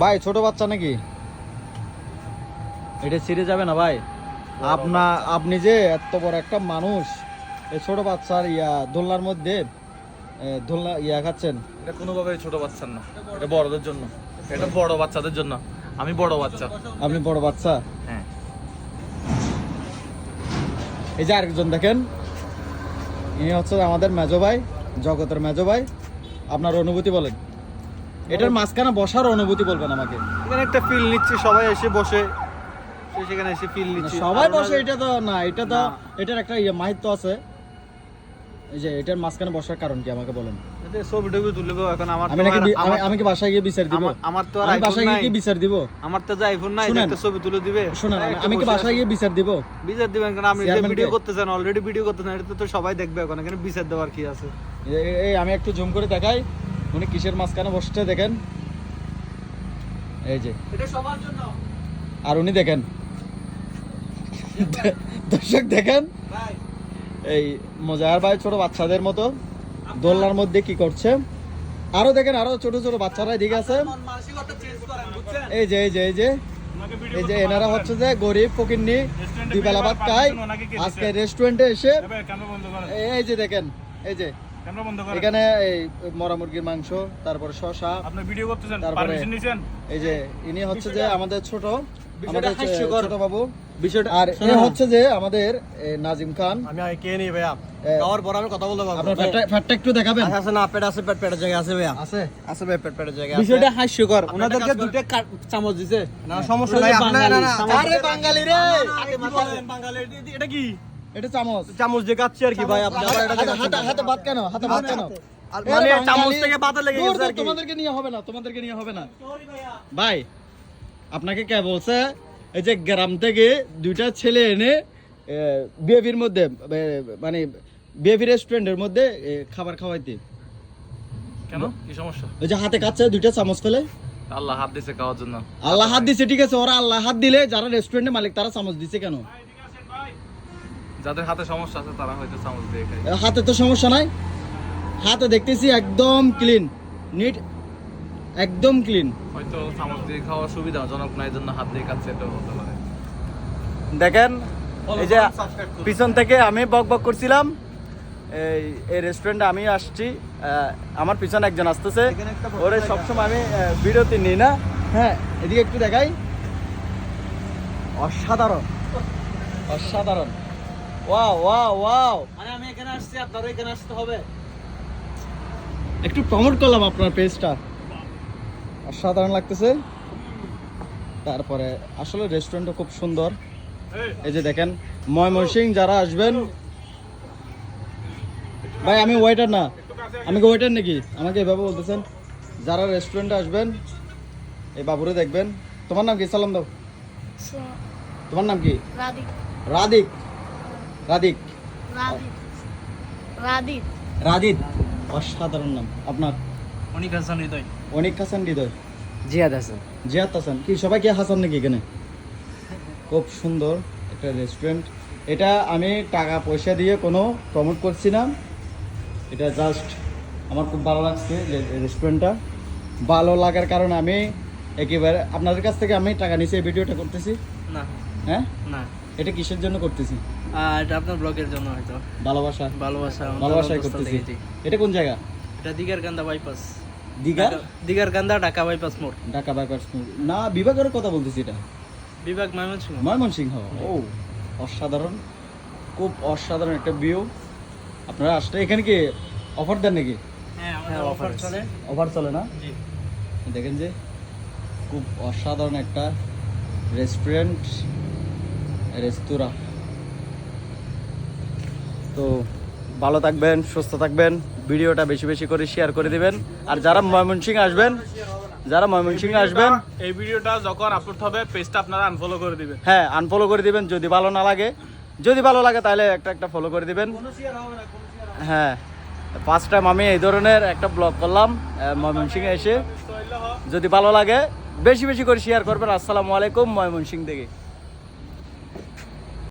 ভাই ছোট বাচ্চা নাকি? এটা ছিঁড়ে যাবে না ভাই। আপনা আপনি যে এত বড় একটা মানুষ এই ছোট বাচ্চার ইয়া দোলনার মধ্যে দোলনা ইয়া খাচ্ছেন। এটা কোনোভাবে ছোট বাচ্চার না এটা বড়দের জন্য। এটা বড় বাচ্চাদের জন্য। আমি বড় বাচ্চা। আপনি বড় বাচ্চা? হ্যাঁ। এই যে আরেকজন দেখেন। ইনি হচ্ছে আমাদের মেজো ভাই জগতের মেজো ভাই। আপনার অনুভূতি বলেন। এটার মাঝখানে বসার অনুভূতি বলবেন আমাকে? এখানে একটা ফিল নিচ্ছি সবাই এসে বসে। সেখানে এসে ফিল নিচ্ছি। সবাই বসে এটা তো না এটা তো এটার একটা ইয়ে মাহিত্য আছে। এই যে এটার মাঝখানে বসার কারণ কি আমাকে বলেন। ছবি টবি তুলবো এখন আমার আমি নাকি আমি- কি বাসায় গিয়ে বিচার দিব? আমার- আমার তো আর আইফোন বাসায় গিয়ে নাই। কি বিচার দিব? আমার তো আইফোন নাই একটা ছবি তুলে দিবে। শোনেন আমি- কি বাসায় গিয়ে বিচার দিব? বিচার দিবেন কারণ আপনি যে ভিডিও করতেছেন অলরেডি ভিডিও করতেছেন এটা তো সবাই দেখবে এখন এখানে বিচার দেওয়ার কি আছে? এই আমি একটু জুম করে দেখাই। উনি কিসের মাঝখানে বসতে দেখেন? এই যে। এটা সবার জন্য। আর উনি দেখেন। দর্শক দেখেন? এই মজার ভাই ছোট বাচ্চাদের মতো দোলনার মধ্যে কি করছে? আরও দেখেন আরও ছোট ছোট বাচ্চারা এদিকে আছে। মানসিকতা চেঞ্জ করেন বুঝছেন? এই যে এই যে এই যে। এই যে এনারা হচ্ছে যে গরিব ফকিন্নি দুই বেলা ভাত খায়। আজকে রেস্টুরেন্টে এসে এই যে দেখেন এই যে। এখানে এই মরা মুরগির মাংস তারপরে শশা আপনি ভিডিও করতেছেন পারমিশন নিছেন? এই যে ইনি হচ্ছে যে আমাদের ছোট আমাদের হাস্যকর। ছোট বাবু। বিষয়টা আর এ হচ্ছে যে আমাদের নাজিম খান। আমি কে নেই ভাইয়া? খাওয়ার পর আমি কথা বলতে পারব। আপনার ফ্যাটটা- একটু দেখাবেন? আছে আছে না পেট আছে পেট পেটের জায়গা আছে ভাইয়া। আছে? আছে ভাই পেট পেটের জায়গা বিষয়টা হাস্যকর। ওনাদেরকে দুটো চামচ দিছে। না সমস্যা নাই। আপনার না না আরে বাঙালি রে! বাঙালি এটা কি? এটা চামচ। চামচ দিয়ে কাটছি আর কি ভাই আপনি হাতে- হাতে- হাতে ভাত কেন? হাতে ভাত কেন? মানে চামচ থেকে বাতা লেগে গেছে আর কি। তোমাদেরকে নিয়ে হবে না তোমাদেরকে নিয়ে হবে না। ভাই আপনাকে কে বলছে? এই যে গ্রাম থেকে দুইটা ছেলে এনে বিএভির মধ্যে মানে বিএভি রেস্টুরেন্টের মধ্যে খাবার খাওয়াইতে। কেন? কি সমস্যা? ওই যে হাতে কাচ্ছে দুইটা চামচ ফেলে। আল্লাহ হাত দিছে খাওয়ার জন্য। আল্লাহ হাত দিছে ঠিক আছে ওরা আল্লাহ হাত দিলে যারা রেস্টুরেন্টের মালিক তারা চামচ দিছে কেন? যাদের হাতে সমস্যা আছে তারা হয়তো চামচ দিয়ে খায়। হাতে তো সমস্যা নাই। হাতে দেখতেছি একদম ক্লিন নিট একদম ক্লিন হয়তো চামচ দিয়ে খাওয়া সুবিধাজনক না এই জন্য হাত দিয়ে কাটছে এটাও হতে পারে। দেখেন এই যে পিছন থেকে আমি বক বক করছিলাম। এই এই রেস্টুরেন্টে আমি আসছি। আমার পিছনে একজন আসতেছে। ওরে সবসময় আমি বিরতি নিই না। হ্যাঁ এদিকে একটু দেখাই। অসাধারণ। অসাধারণ। ওয়াও ওয়াও ওয়াও মানে আমি এখানে আসছি আপনারও এখানে আসতে হবে। একটু প্রমোট করলাম আপনার পেজটা অসাধারণ লাগতেছে। তারপরে আসলে রেস্টুরেন্টটা খুব সুন্দর। এই যে দেখেন ময়মনসিং যারা আসবেন। ভাই আমি ওয়েটার না। আমি কি ওয়েটার নাকি? আমাকে এভাবে বলতেছেন। যারা রেস্টুরেন্টে আসবেন এই বাবুরে দেখবেন। তোমার নাম কি? সালাম দাও। তোমার নাম কি? রাদিক। রাদিক। রাদিক। রাদিক। রাদিত অসাধারণ নাম। আপনার? অনিক হাসান হৃদয়। অনিক হাসান হৃদয়। জিয়াদ হাসান। জিয়াদ হাসান। কি সবাই কি হাসান নাকি এখানে? খুব সুন্দর একটা রেস্টুরেন্ট এটা আমি টাকা পয়সা দিয়ে কোনো প্রমোট করছি না। এটা জাস্ট আমার খুব ভালো লাগছে রেস্টুরেন্টটা ভালো লাগার কারণে আমি একেবারে আপনাদের কাছ থেকে আমি টাকা নিচে এই ভিডিওটা করতেছি। না। হ্যাঁ? না। এটা কিসের জন্য করতেছি? এটা আপনার ব্লগের জন্য হয়তো। ভালোবাসা। ভালোবাসা ভালোবাসাই করতেছি। দেখেছি। এটা কোন জায়গা? এটা দিগার কান্দা বাইপাস দীঘা? দিগার কান্দা ঢাকা বাইপাস মোড়। ঢাকা বাইপাস মোড়। না বিভাগের কথা বলতেছি এটা। বিভাগ ময়মনসিংহ। ময়মনসিংহ ও। অসাধারণ। খুব অসাধারণ একটা ভিউ আপনারা আসলে এখানে কি অফার দেন নাকি? হ্যাঁ হ্যাঁ, অফার চলে। অফার চলে না? দেখেন যে খুব অসাধারণ একটা রেস্টুরেন্ট রেস্তোরাঁ তো ভালো থাকবেন সুস্থ থাকবেন ভিডিওটা বেশি বেশি করে শেয়ার করে দিবেন। আর যারা ময়মনসিং আসবেন যারা ময়মনসিং আসবেন এই ভিডিওটা যখন আপলোড হবে পেজটা আপনারা আনফলো করে দিবেন। হ্যাঁ আনফলো করে দিবেন যদি ভালো না লাগে। যদি ভালো লাগে তাহলে একটা একটা ফলো করে দিবেন। হ্যাঁ ফার্স্ট টাইম আমি এই ধরনের একটা ব্লগ করলাম ময়মনসিংহে এসে। যদি ভালো লাগে বেশি বেশি করে শেয়ার করবেন। আসসালামু আলাইকুম ময়মনসিং থেকে।